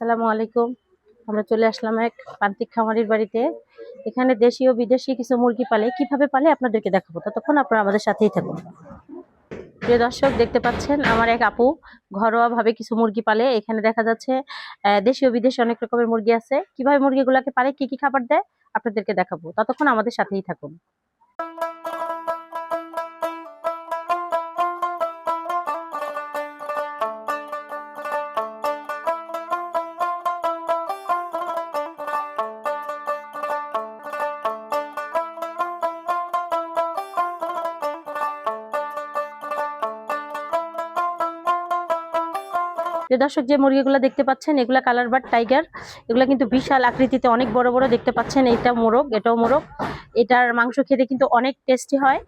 আসসালামু আলাইকুম। আমরা চলে আসলাম এক প্রান্তিক খামারির বাড়িতে। এখানে দেশি ও বিদেশি কিছু মুরগি পালে কীভাবে পালে আপনাদেরকে দেখাবো। ততক্ষণ আপনারা আমাদের সাথেই থাকুন। প্রিয় দর্শক দেখতে পাচ্ছেন আমার এক আপু ঘরোয়া ভাবে কিছু মুরগি পালে। এখানে দেখা যাচ্ছে আহ, দেশি ও বিদেশি অনেক রকমের মুরগি আছে। কীভাবে মুরগিগুলোকে পালে কি কি খাবার দেয় আপনাদেরকে দেখাবো। ততক্ষণ আমাদের সাথেই থাকুন। যে দর্শক যে মুরগিগুলো দেখতে পাচ্ছেন, এগুলা কালার বাট টাইগার এগুলা কিন্তু বিশাল আকৃতিতে অনেক বড় বড় দেখতে পাচ্ছেন। এটা মোরগ, এটাও মোরগ। এটার মাংস খেতে কিন্তু অনেক টেস্টি হয়।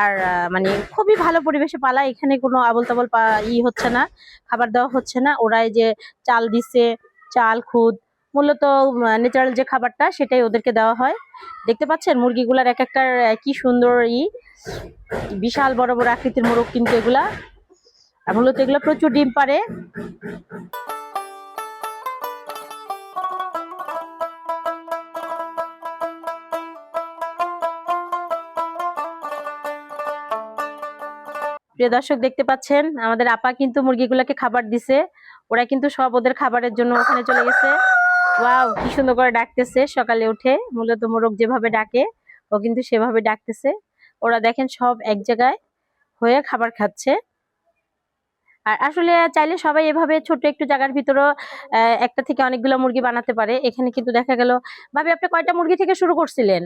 আর মানে খুবই ভালো পরিবেশে পালা এখানে কোনো আবল তাবল ই হচ্ছে না, খাবার দেওয়া হচ্ছে না। ওরাই যে চাল দিছে, চাল, খুদ, মূলত ন্যাচারাল যে খাবারটা, সেটাই ওদেরকে দেওয়া হয়। দেখতে পাচ্ছেন মুরগিগুলার এক একটার কি সুন্দর ই। বিশাল বড় বড় আকৃতির মোরগ কিন্তু এগুলা। আর মূলত এগুলো প্রচুর ডিম পারে প্রিয় দর্শক, দেখতে পাচ্ছেন, আমাদের আপা কিন্তু মুরগিগুলোকে খাবার দিছে। ওরা কিন্তু সব ওদের খাবারের জন্য ওখানে চলে গেছে। ওয়াও, কি সুন্দর করে ডাকতেছে সকালে উঠে। মূলত মোরগ যেভাবে ডাকে, ও কিন্তু সেভাবে ডাকতেছে। ওরা দেখেন সব এক জায়গায় হয়ে খাবার খাচ্ছে। আর আসলে চাইলে সবাই এভাবে ছোট একটু জায়গার ভিতরেও একটা থেকে অনেকগুলো মুরগি বানাতে পারে। এখানে কিন্তু দেখা গেল ভাবি আপনি কয়টা মুরগি থেকে শুরু করছিলেন?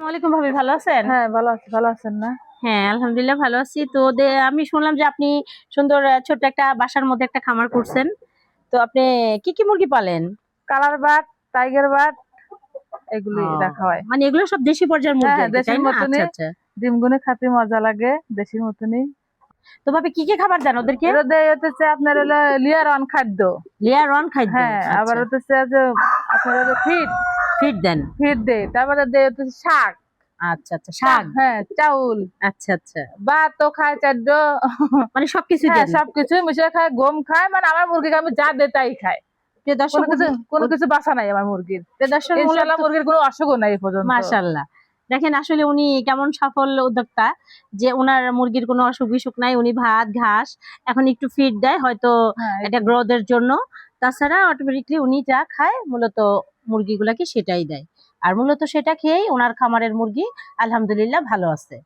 ওয়ালাইকুম ভাবি ভালো আছেন? হ্যাঁ ভালো আছি ভালো আছেন না? হ্যাঁ আলহামদুলিল্লাহ ভালো আছি। তো আমি শুনলাম যে আপনি সুন্দর ছোট্ট একটা বাসার মধ্যে একটা খামার করছেন। তো আপনি কি কি মুরগি পালেন? কালার বাট টাইগার বাট এগুলি রাখা হয়। মানে এগুলো সব দেশি পর্যায়ের মুরগি হ্যাঁ, দেশির আচ্ছা। ডিমগুনে খাতে মজা লাগে দেশির মতনই। তো ভাবি কি কি খাবার দেন ওদেরকে? দেয় হচ্ছে আপনার হলো লিয়ার অন খাদ্য। লেয়ার খাদ্য? হ্যাঁ আবার হচ্ছে আপনার হলো ফিট ফিট দেন? ফিট দেয় তারপরে দেয় হচ্ছে শাক। আচ্ছা আচ্ছা শাক? হ্যাঁ চাউল। আচ্ছা আচ্ছা। ভাতও খায় চাদ্য মানে সবকিছু হ্যাঁ সবকিছু খায় গম খায় মানে আমার মুরগিকে আমি যা দেয় তাই খায়। কোনো কিছু বাসা নাই আমার মুরগির। মুরগির কোনো অসুখও নাই পর্যন্ত। মাশাল্লাহ দেখেন আসলে উনি কেমন সফল উদ্যোক্তা যে ওনার মুরগির কোনো অসুখ বিসুখ নাই উনি ভাত ঘাস এখন একটু ফিড দেয় হয়তো হ্যাঁ, এটা গ্রোথের জন্য। তাছাড়া অটোমেটিকলি উনি যা খায় মূলত মুরগিগুলাকে সেটাই দেয়। আর মূলত সেটা খেয়েই ওনার খামারের মুরগি আলহামদুলিল্লাহ ভালো আছে।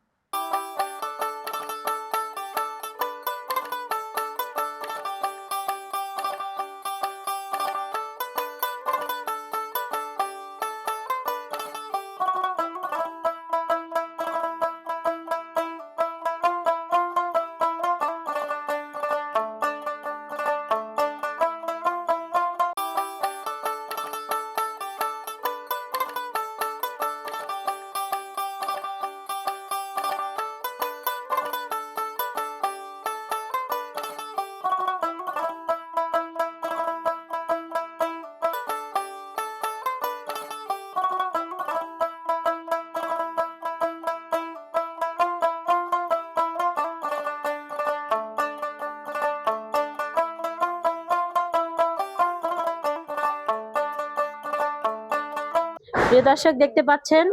প্রিয় দর্শক, দেখতে পাচ্ছেন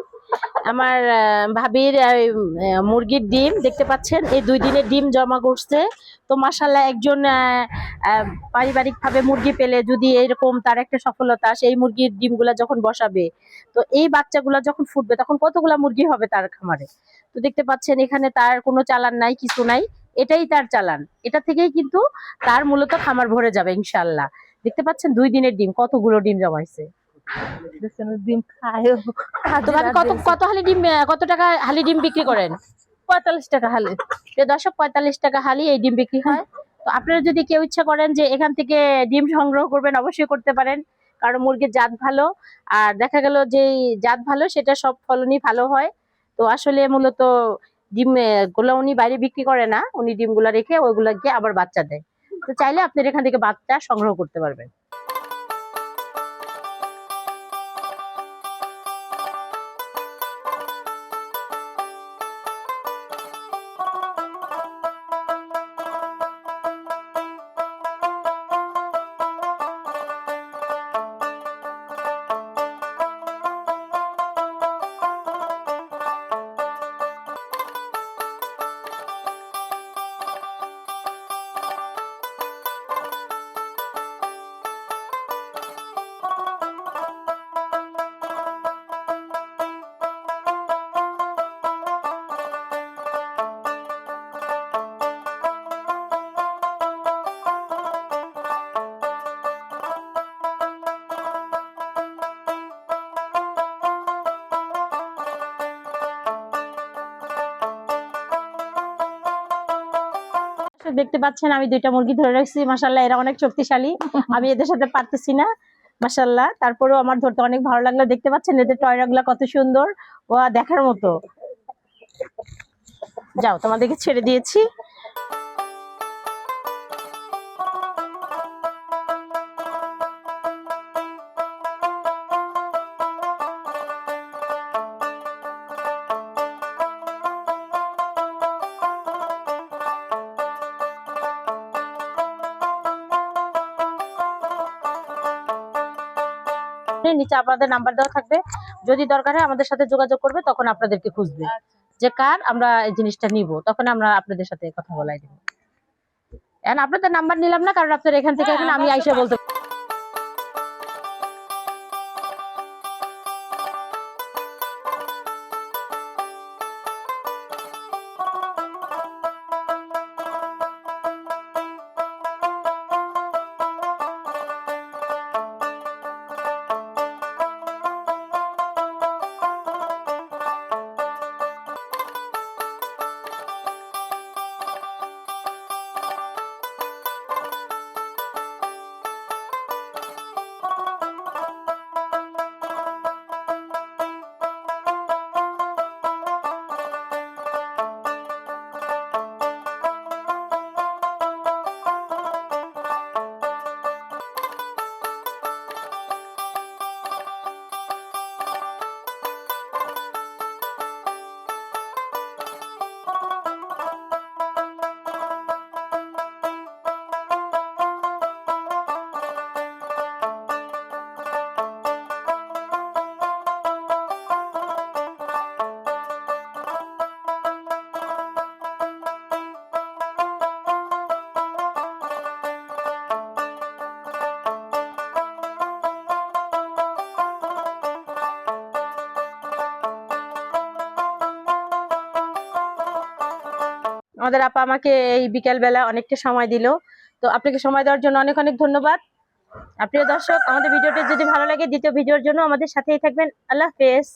আমার ভাবির মুরগির ডিম। দেখতে পাচ্ছেন, এই দুই দিনের ডিম জমা করছে। তো মাসাল্লাহ একজন পারিবারিক ভাবে মুরগি পেলে যদি এরকম তার একটা সফলতা, সেই মুরগির ডিমগুলা যখন বসাবে, তো এই বাচ্চাগুলা যখন ফুটবে, তখন কতগুলা মুরগি হবে তার খামারে? তো দেখতে পাচ্ছেন, এখানে তার কোনো চালান নাই, কিছু নাই। এটাই তার চালান। এটা থেকেই কিন্তু তার মূলত খামার ভরে যাবে ইনশাল্লাহ দেখতে পাচ্ছেন, দুই দিনের ডিম, কতগুলো ডিম জমাইছে। ডিম ডিম ডিম পঁয়তাল্লিশ টাকা হালে। পঁয়তাল্লিশ টাকা হালি ডিম আপনারা যদি কেউ ইচ্ছা করেন যে এখান থেকে ডিম সংগ্রহ করবেন, অবশ্যই করতে পারেন। কারণ মুরগির জাত ভালো। আর দেখা গেল যে জাত ভালো, সেটা সব ফলনই ভালো হয়। তো আসলে মূলত ডিমগুলো উনি বাইরে বিক্রি করে না। উনি ডিমগুলো রেখে ওইগুলা গিয়ে আবার বাচ্চা দেয়। তো চাইলে আপনার এখান থেকে বাচ্চা সংগ্রহ করতে পারবেন। দেখতে পাচ্ছেন আমি দুইটা মুরগি ধরে রাখছি। মাসাল্লাহ এরা অনেক শক্তিশালী। আমি এদের সাথে পারতেছি না মাসাল্লাহ তারপরেও আমার ধরতে অনেক ভালো লাগল। দেখতে পাচ্ছেন এদের টয়রাগুলা কত সুন্দর। ও দেখার মতো। যাও তোমাদেরকে ছেড়ে দিয়েছি। নিচে আপনাদের নাম্বার দেওয়া থাকবে। যদি দরকার হয় আমাদের সাথে যোগাযোগ করবে তখন আপনাদেরকে খুঁজবে। যে কার আমরা এই জিনিসটা নিব তখন আমরা আপনাদের সাথে কথা বলাই দিব। এন আপনাদের নাম্বার নিলাম না কারণ আপনার এখান থেকে এখন আমি আইসা বলতে আমাদের আপা আমাকে এই বিকেলবেলা অনেকটা সময় দিল। তো আপনাকে সময় দেওয়ার জন্য অনেক অনেক ধন্যবাদ। আপনিও দর্শক, আমাদের ভিডিওটি যদি ভালো লাগে, দ্বিতীয় ভিডিওর জন্য আমাদের সাথেই থাকবেন। আল্লাহ হাফেজ।